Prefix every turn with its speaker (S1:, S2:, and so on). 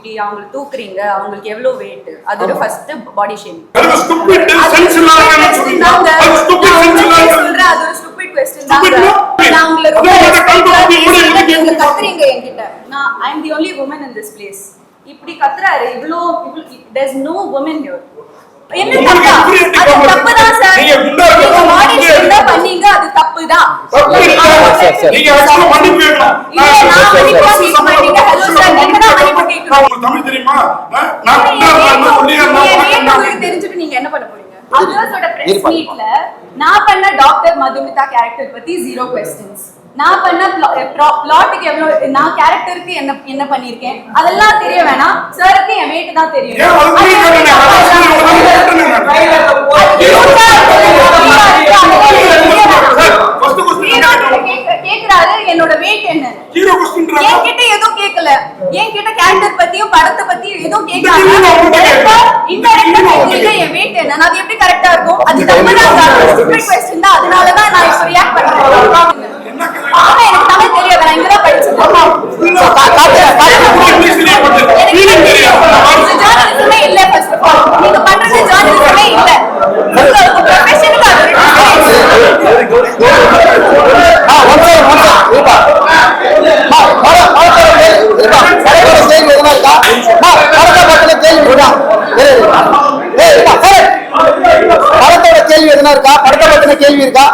S1: இப்படி அவங்களை தூக்குறீங்க அவங்களுக்கு எவ்வளவு வெயிட் அதோட ஃபர்ஸ்ட் பாடி ஷேமிங்
S2: அது. அது.
S1: அது ஒரு ஸ்டூபிட் கொஸ்டின்? நான் உங்களை ரொம்ப கத்துறீங்க என்கிட்ட நான் I am the only woman in this place இப்படி கத்துறாரு இவ்ளோ தேர்ஸ் நோ உமன் ஹியர் என்ன தப்பா அது? தப்பு தான் சார்
S2: நீங்க இருக்கணும்.
S1: பண்ணீங்க அது தப்பு தான்.
S2: நீங்க மன்னிப்பு கேட்கணும்.
S1: நான்
S2: நான் உங்களுக்கு தமிழ் தெரியுமா? நான் சொல்லி என்ன
S1: உங்களுக்கு தெரிஞ்சுட்டு நீங்க என்ன பண்ண போறீங்க? அதர்ஸோட பிரஸ் மீட்ல நான் பண்ண டாக்டர் மதுமிதா கேரக்டர் பத்தி ஜீரோ கொஸ்டின்ஸ் நான் பண்ண பிளாட்டுக்கு எவ்வளவு நான் கேரக்டருக்கு என்ன என்ன பண்ணிருக்கேன் அதெல்லாம் தெரிய வேணாம். சாருக்கு என் weight தான் தெரியும்? கேக்குறாரு. என்னோட என்ன. என்கிட்ட எதுவும் கேட்கல என்கிட்ட படத்தை
S2: பத்தி ஏதோ கேட்கறாங்க
S1: இன்டெரக்டா கேட்கல என் வெயிட் என்ன? அது எப்படி கரெக்டா இருக்கும்? அது தப்பு அதனால
S3: எதுனா இருக்கா? படத்தை பத்தின கேள்வி இருக்கா?